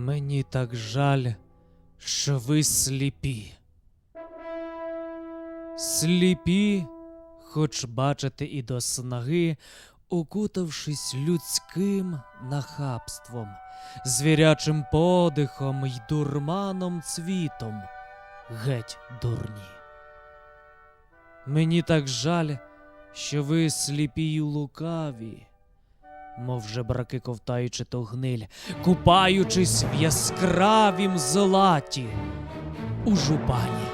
Мені так жаль, що ви сліпі. Сліпі, хоч бачите і до снаги, укутавшись людським нахабством, звірячим подихом й дурманом цвітом, геть дурні. Мені так жаль, що ви сліпі й лукаві, мов жебраки ковтаючи то гниль, купаючись в яскравім златі у жупані.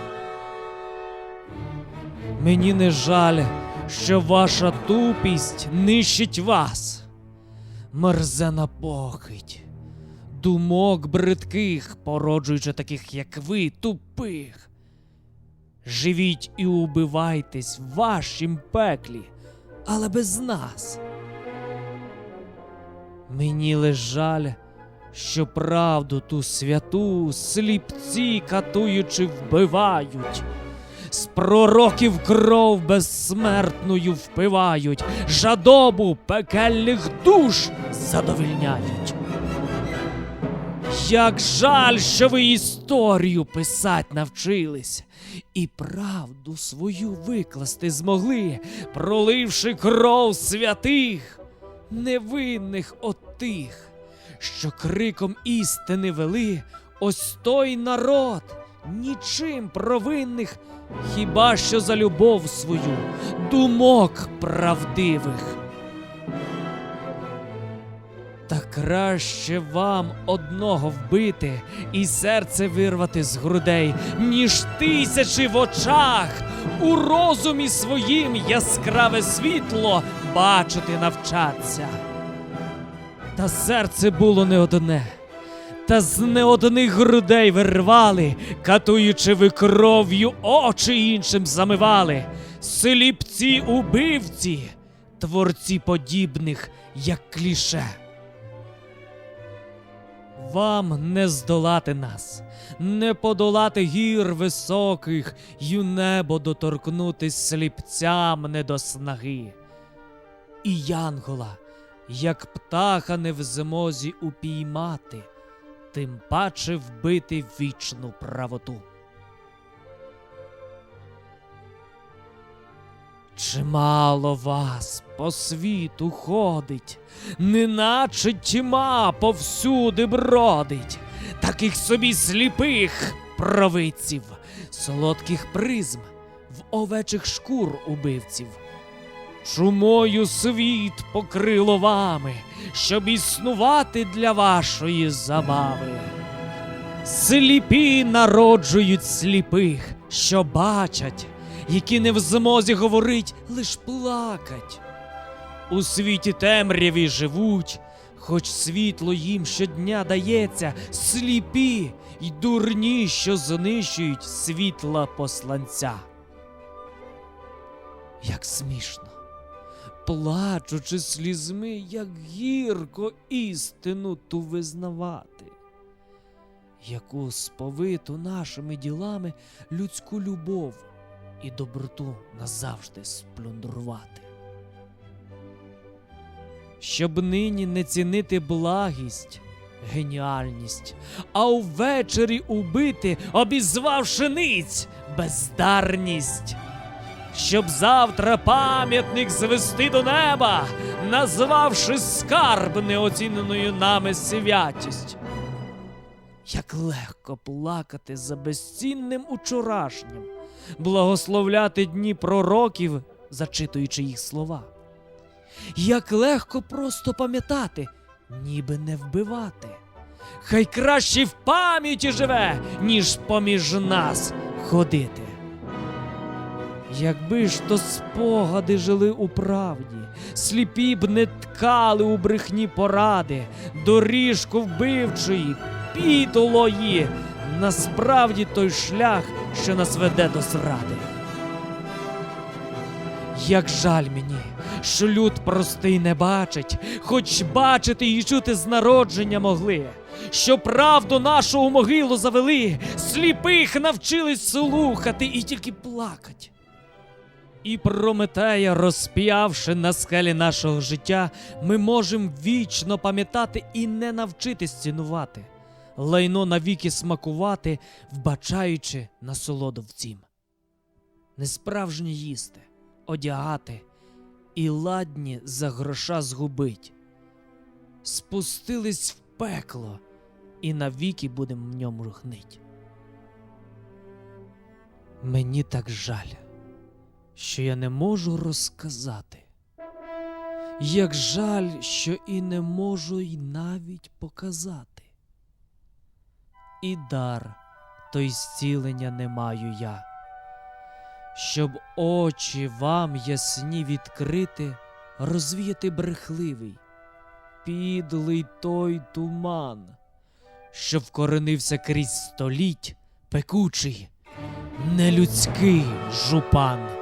Мені не жаль, що ваша тупість нищить вас. Мерзена похить, думок бридких, породжуючи таких, як ви, тупих. Живіть і убивайтесь в вашім пеклі, але без нас. Мені лиш жаль, що правду ту святу сліпці катуючи вбивають. З пророків кров безсмертною впивають, жадобу пекельних душ задовільняють. Як жаль, що ви історію писать навчились, і правду свою викласти змогли, проливши кров святих, невинних от тих, що криком істини вели ось той народ, нічим провинних, хіба що за любов свою, думок правдивих. Та краще вам одного вбити і серце вирвати з грудей, ніж тисячі в очах у розумі своїм яскраве світло бачити навчаться. Та серце було не одне, та з не одних грудей вирвали, катуючи ви кров'ю очі іншим замивали, сліпці убивці, творці подібних, як кліше. Вам не здолати нас, не подолати гір високих, й небо доторкнутись сліпцям не до снаги. І янгола, як птаха не в змозі упіймати, тим паче вбити вічну правоту. Чимало вас по світу ходить, неначе тьма повсюди бродить, таких собі сліпих провидців, солодких призм, в овечих шкур убивців. Чумою світ покрило вами, щоб існувати для вашої забави. Сліпі народжують сліпих, що бачать, які не в змозі говорить, лиш плакать. У світі темряві живуть, хоч світло їм щодня дається, сліпі й дурні, що знищують світла посланця. Як смішно, плачучи слізьми, як гірко істину ту визнавати, яку сповиту нашими ділами людську любов і доброту назавжди сплюндрувати. Щоб нині не цінити благість, геніальність, а увечері убити, обізвавши ниць бездарність. Щоб завтра пам'ятник звести до неба, назвавши скарб неоціненою нами святість. Як легко плакати за безцінним учорашнім, благословляти дні пророків, зачитуючи їх слова. Як легко просто пам'ятати, ніби не вбивати. Хай краще в пам'яті живе, ніж поміж нас ходити. Якби ж то спогади жили у правді, сліпі б не ткали у брехні поради, доріжку вбивчої, підлої, насправді той шлях, що нас веде до зради. Як жаль мені, що люд простий не бачить, хоч бачити і чути з народження могли, що правду нашу у могилу завели, сліпих навчились слухати і тільки плакать. І Прометея, розп'явши на скелі нашого життя, ми можемо вічно пам'ятати і не навчитись цінувати. лайно навіки смакувати, вбачаючи насолоду в цім. Несправжнє їсти, одягати і ладні за гроша згубить. Спустились в пекло, і навіки будем в ньому гнить. Мені так жаль, що я не можу розказати. Як жаль, що і не можу й навіть показати. І дар той зцілення не маю я, щоб очі вам ясні відкрити, розвіяти брехливий, підлий той туман, що вкоренився крізь століть пекучий, нелюдський жупан.